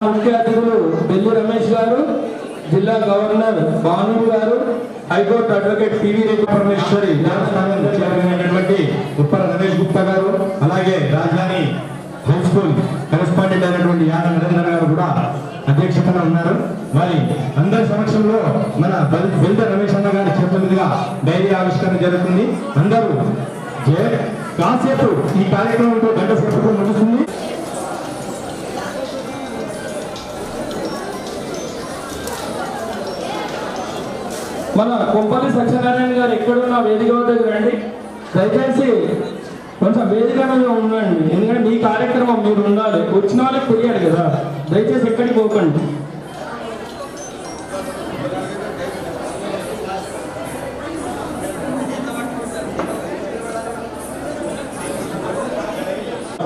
ముఖ్య అతిథులు బెల్లి రమేష్ గారు జిల్లా governor Bhanu garu high court advocate PV Reddy Parameshwari దేవస్థానం చైర్మన్ అయినటువంటి ఉప్పల రమేష్ గుప్తా గారు అలాగే రాజధాని హై స్కూల్ కరెస్పాండెంట్ అయినటువంటి యాన నరేంద్ర గారు కూడా అధ్యక్షతన ఉన్నారు. మరి అందరి సమక్షంలో మన బెల్- బెల్ద రమేష్ అన్న గారి చేతుల మీదుగా డైరీ ఆవిష్కరణ జరుగుతుంది. అందరూ కాసేపు ఈ కార్యక్రమంతో గంట సేపు ముగుస్తుంది. మన కొంపల్లి సత్యనారాయణ గారు ఎక్కడున్న వేదిక వద్దకు రండి. దయచేసి కొంచెం వేదిక మీద ఉండండి. ఎందుకంటే మీ కార్యక్రమం మీరు ఉండాలి. వచ్చిన వాళ్ళకి తెలియాలి కదా. దయచేసి ఎక్కడికి పోకండి.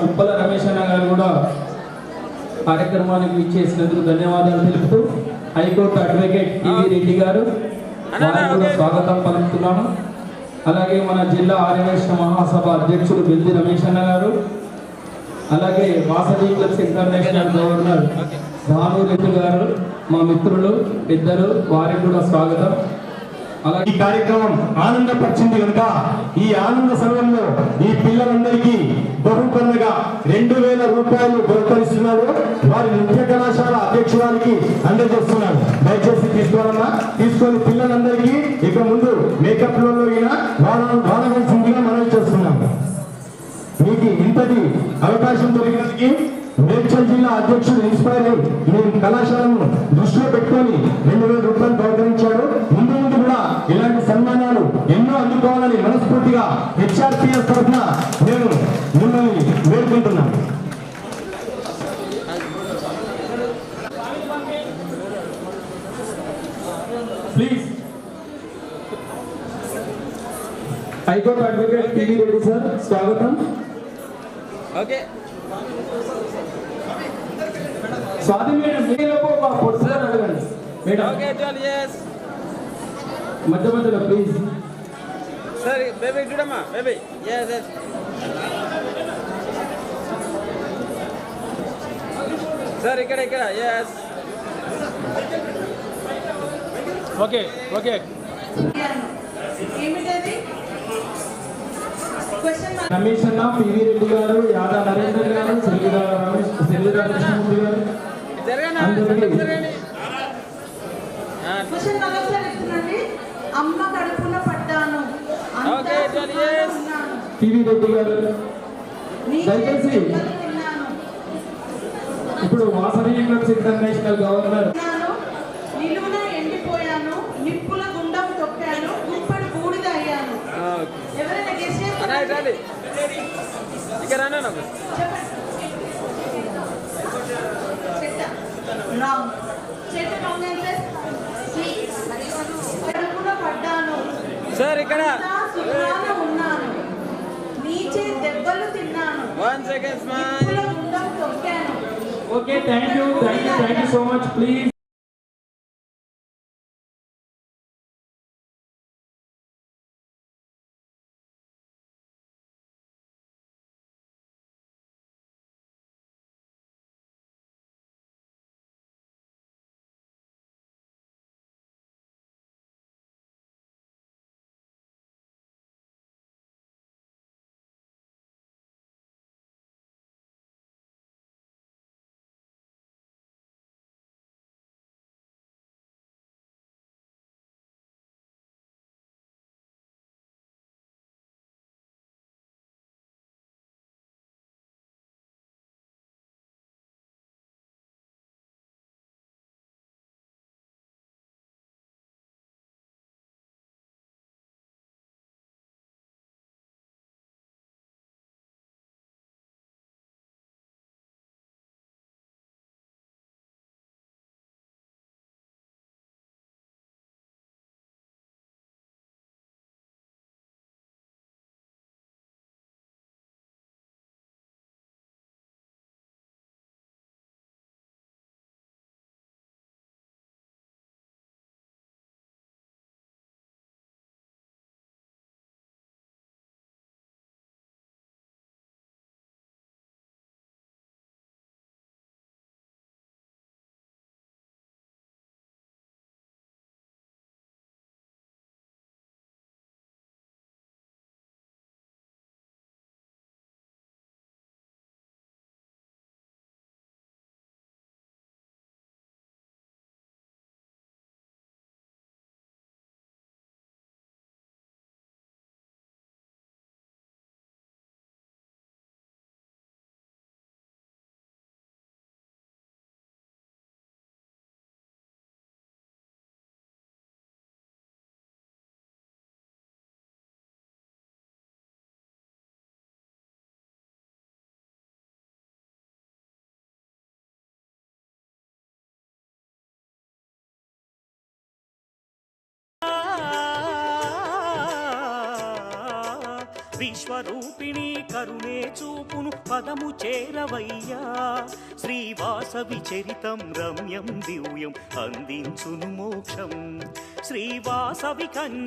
ఉప్పల రమేష్ అన్న గారు కూడా కార్యక్రమానికి ఇచ్చేసినందుకు ధన్యవాదాలు తెలుపుతూ హైకోర్టు అడ్వకేట్ టీవీ రెడ్డి గారు వారికి కూడా స్వాగతం పలుకుతున్నాను. అలాగే మన జిల్లా ఆర్యవేశ మహాసభ అధ్యక్షుడు బెల్ది రమేష్ అన్న గారు అలాగే Vasavi clubs international governor Bhanu Reddy garu మా మిత్రులు పెద్దలు వారికి కూడా స్వాగతం. ఈ కార్యక్రమం ఆనందపరిచింది కనుక ఈ ఆనంద సమయంలో ఈ పిల్లలందరికీ బహుకరణగా రెండు వేల రూపాయలు బహుకరిస్తున్నాడు. వారి నృత్య కళాశాల అధ్యక్షురానికి అందజేస్తున్నాడు. దయచేసి తీసుకోవాలన్నా తీసుకొని పిల్లలందరికీ ఇక ముందు మేకప్లో వాడవలసిందిగా మనం చేస్తున్నాం మీకు ఇంతటి అవకాశం దొరికినందుకు మేడ్చల్ జిల్లా అధ్యక్షుడు ఇన్స్పైర్ అయి కళాశాలను high court advocate TV Reddy sir స్వాగతం ఓకే స్వాతి మేడం మీలోపు ఒక పొడుసు గారు అడగండి మేడం ఓకే చాలు ఎస్ మధ్య మధ్యలో ప్లీజ్ సరే బేబీ చూడమ్మా బేబీ ఎస్ ఎస్ సార్ ఇక్కడ ఇక్కడ. ఎస్ ఓకే ఓకే రమేష్ అన్న పివి రెడ్డి గారు యాదా నరేందర్ గారు కృష్ణమూర్తి అమ్మ కడుపున పడ్డాను. పివి రెడ్డి గారు దయచేసి. ఇప్పుడు వాసవి క్లబ్స్ ఇంటర్నేషనల్ గవర్నర్. నిలువున ఎండిపోయాను. నిప్పుల గుండం తొక్కాను. గుప్పడి బూడిద అయ్యాను. ఎవరైనా గెస్ సార్ ఇక్కడ ఉన్నాను. నీచే దెబ్బలు తిన్నాను. One okay thank you thank you thank you so much please విశ్వరూపిణి కరుణే చూపును పదము చేరవయ్యా. శ్రీవాసవి చరితం రమ్యం దివ్యం అందించును మోక్షం. శ్రీవాసవి కన్